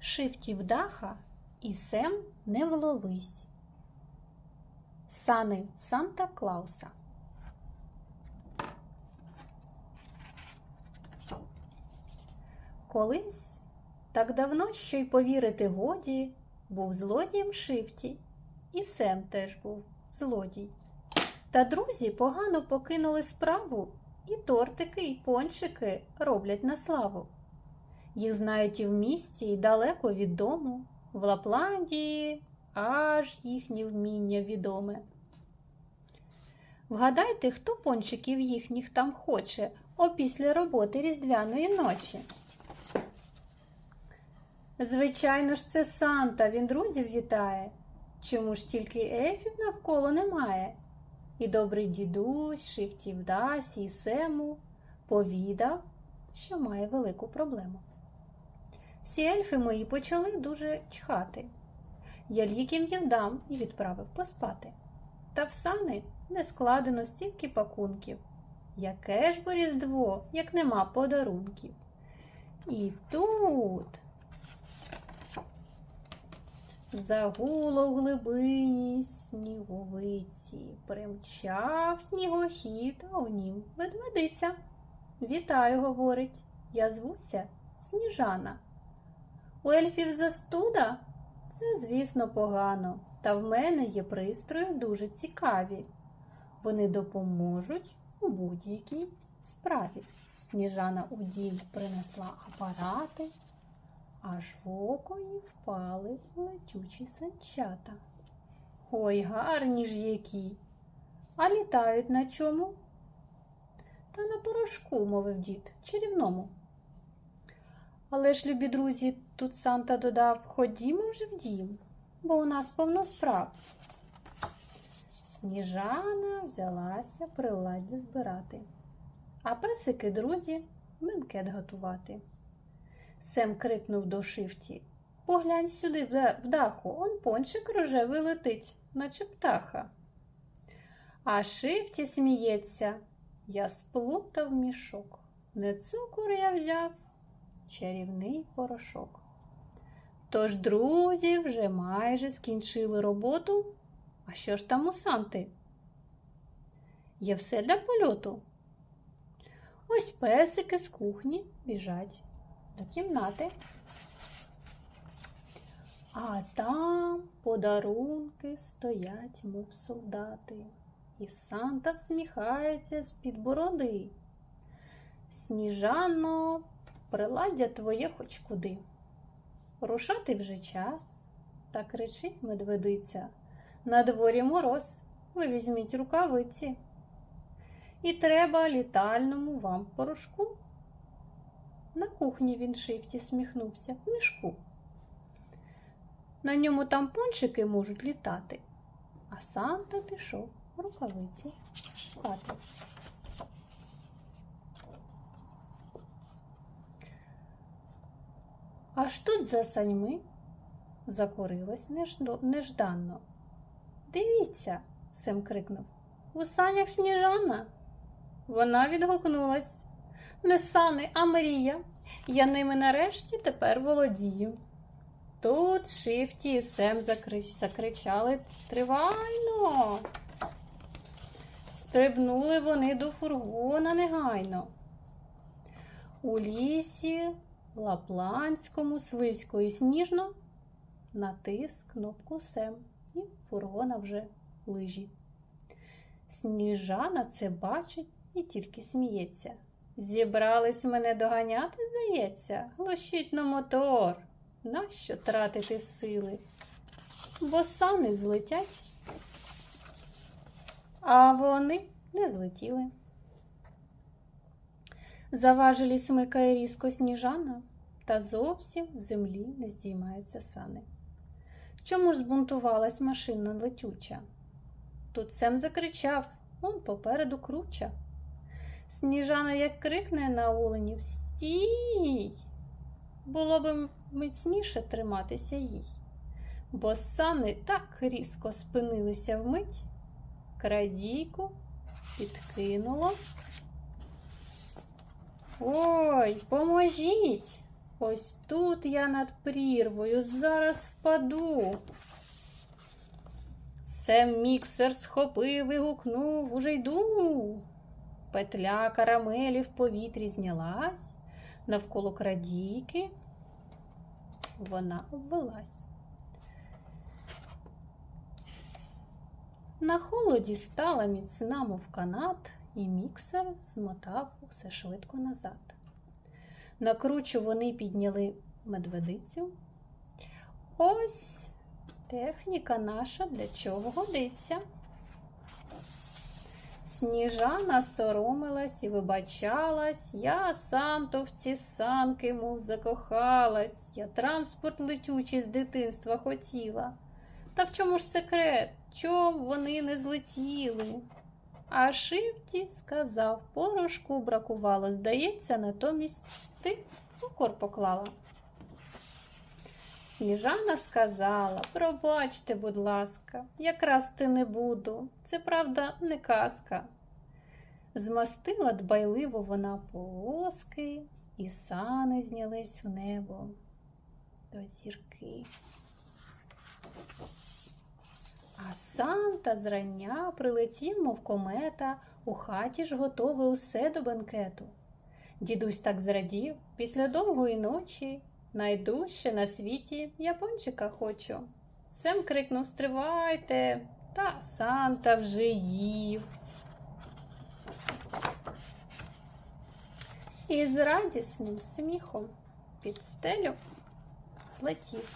Шифті вдаха і сем не вловись. Сани Санта Клауса. Колись, так давно, що й повірити годі, був злодієм Шифті, і Сем теж був злодій. Та друзі погано покинули справу, і тортики, і пончики роблять на славу. Їх знають і в місті, і далеко від дому, в Лапландії аж їхнє вміння відоме. Вгадайте, хто пончиків їхніх там хоче опісля роботи різдвяної ночі. Звичайно ж, це Санта, він друзів вітає. Чому ж тільки ельфів навколо немає? І добрий дідусь, шифті вдасі і сему повідав, що має велику проблему. Всі ельфи мої почали дуже чхати. Я ліків їм дам і відправив поспати. Та в сани не складено стільки пакунків. Яке ж бо різдво, як нема подарунків. І тут загуло в глибині сніговиці, примчав снігохід, а у нім ведмедиця. Вітаю, говорить, я звуся Сніжана. У ельфів застуда? Це, звісно, погано, та в мене є пристрої дуже цікаві. Вони допоможуть у будь-якій справі. Сніжана у дім принесла апарати, аж в око їй впали летючі санчата. Ой, гарні ж які. А літають на чому? Та на порошку, мовив дід, чарівному. Але ж, любі друзі, тут Санта додав ходімо вже в дім, бо у нас повно справ. Сніжана взялася приладдя збирати, а песики, друзі, бенкет готувати. Сем крикнув до шифті Поглянь сюди, в даху, он пончик рожевий летить, наче птаха. А шифті сміється, я сплутав мішок. Не цукор я взяв, чарівний порошок. Тож друзі вже майже скінчили роботу. А що ж там у Санти? Є все для польоту. Ось песики з кухні біжать до кімнати. А там подарунки стоять, мов солдати, і Санта всміхається з-під бороди. Сніжано, приладдя твоє хоч куди. Рушати вже час, та кричить медведиця. На дворі мороз, ви візьміть рукавиці. І треба літальному вам порошку. На кухні він шифті сміхнувся в мішку. На ньому там пончики можуть літати, а Санта пішов рукавиці шукати. Аж тут за саньми закурилось нежданно. Дивіться, Сем крикнув. У санях сніжана. Вона відгукнулась. Не сани, а мрія. Я ними нарешті тепер володію. Тут Шифті і Сем закрич... закричали стривайно. Стрибнули вони до фургона негайно. У лісі Лапландському слизько і сніжно натис кнопку Сем і фургона вже лижі. Сніжана це бачить і тільки сміється. Зібрались мене доганяти, здається, глушіть на мотор. Нащо тратити сили? Бо сани злетять, а вони не злетіли. Заважилі смикає різко сніжана, та зовсім з землі не здіймаються сани. Чому ж збунтувалась машина летюча? Тут Сем закричав, он попереду круча. Сніжана як крикне на оленів Стій! Було б міцніше триматися їй, бо сани так різко спинилися вмить, крадійку підкинуло. Ой, поможіть! Ось тут я над прірвою зараз впаду. Сем міксер схопив і гукнув уже йду. Петля карамелі в повітрі знялась, навколо крадійки вона обвелась. На холоді стала міцна, мов канат, і міксер змотав усе швидко назад. На кручу вони підняли медведицю. Ось техніка наша для чого годиться. Сніжана соромилась і вибачалась, я сам то в ці санки, мов закохалась, я транспорт летючий з дитинства хотіла. Та в чому ж секрет? Чом вони не злетіли? А Шивті сказав, порошку бракувало, здається, натомість ти цукор поклала. Сніжана сказала, пробачте, будь ласка, якраз ти не буду. Це правда не казка. Змастила дбайливо вона полоски, і сани знялись в небо до зірки. А Санта зрання прилетів, мов комета, у хаті ж готове усе до бенкету. Дідусь так зрадів, після довгої ночі найдужче на світі япончика хочу. Сем крикнув Стривайте, та Санта вже їв. І з радісним сміхом під стелю злетів.